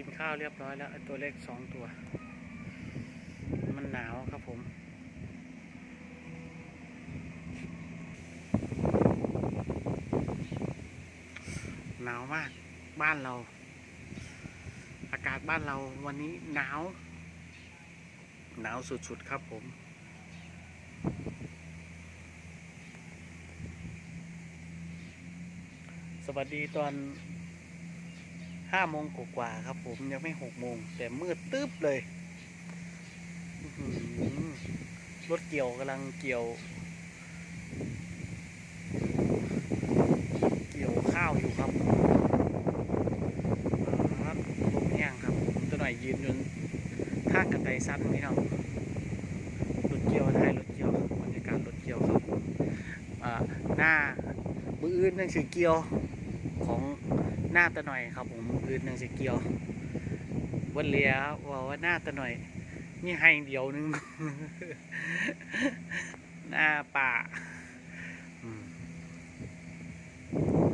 ินข้าวเรียบร้อยแล้วตัวเล็กสองตัว มันหนาวครับผมหนาวมากบ้านเรา อากาศบ้านเราวันนี้หนาว หนาวสุดๆครับผมสวัสดีตอน ห้าโมงกว่าครับ ผมยังไม่หกโมงแต่มืดตึ๊บเลยรถเกี่ยวกำลังเกี่ยว เกี่ยวข้าวอยู่ครับครับลมแห้งครับตัวหน่อยยืนจนข้ากันไดสั้นพี่น้องรถเกี่ยวไทยรถเกี่ยวบรรยากาศรถเกี่ยวครับหน้ามืออื่นนั่นคือเกี่ยวของ หน้าตะหน่อยครับผมมืออื่นนั่งสิเกียววันเลียว่าว่าหน้าตะหน่อย นี่ให้เดียวหนึง หน้าป่า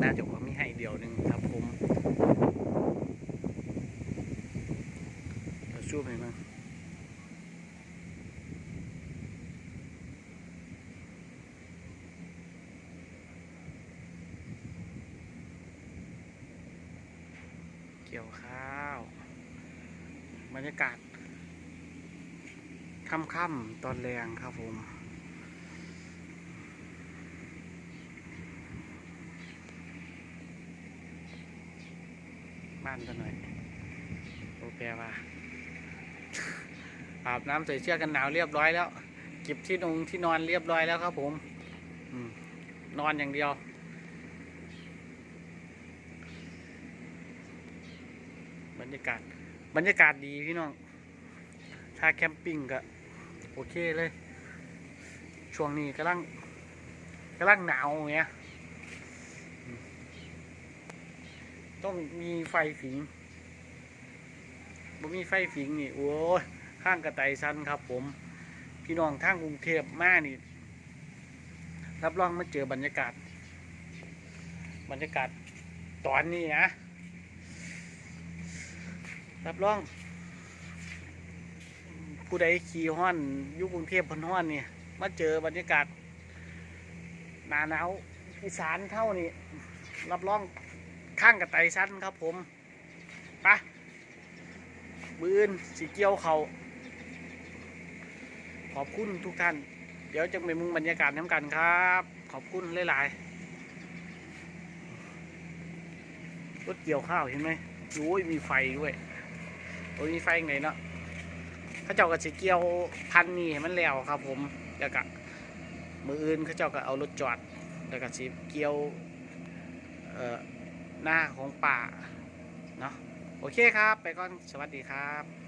หน้าจบว่ามีให้เดียวหนึ่งครับผมเราชูบให้มั้ง เกี่ยวข้าวบรรยากาศค่ำๆตอนแรงครับผมบ้านกันหน่อยโอเคป่ะอาบน้ำใส่เชือกกันหนาวเรียบร้อยแล้ว เก็บที่นงที่นอนเรียบร้อยแล้วครับผมอมนอนอย่างเดียว บรรยากาศ บรรยากาศดีพี่น้อง ถ้าแคมปิ้งก็โอเคเลย ช่วงนี้กำลังกำลังหนาวอย่างเงี้ย ต้องมีไฟฝิงบ่มีไฟฝิงนี่โอ้ยข้างกระไตซันครับ ผม พี่น้องทางกรุงเทพมานี่ รับรองมาเจอบรรยากาศ บรรยากาศตอนนี้นะ รับรอง ผู้ใดขี่ห้อนอยุคกรุงเทพพนห้อนนี่มาเจอบรรยากาศหนาหนาวอีสานเท่านี้รับรองข้างกับไตสั้นครับผมปะบืนสีเกี้ยวเขาขอบคุณทุกท่าน เดี๋ยวจะไปมุงบรรยากาศน้ำกันครับ ขอบคุณหลายๆรถเกี่ยวข้าวเห็นไหมโอ้ยมีไฟด้วย โอ้ยมีไฟไงเนาะเขาเจ้ากับสีเกี่ยวพันนี่ให้มันแล้วครับ ผมแล้วก็มืออื่นเขาเจ้าก็เอารถจอดแล้วก็สีเกี่ยวเอ่อหน้าของป่าเนาะโอเคครับ ไปก่อนสวัสดีครับ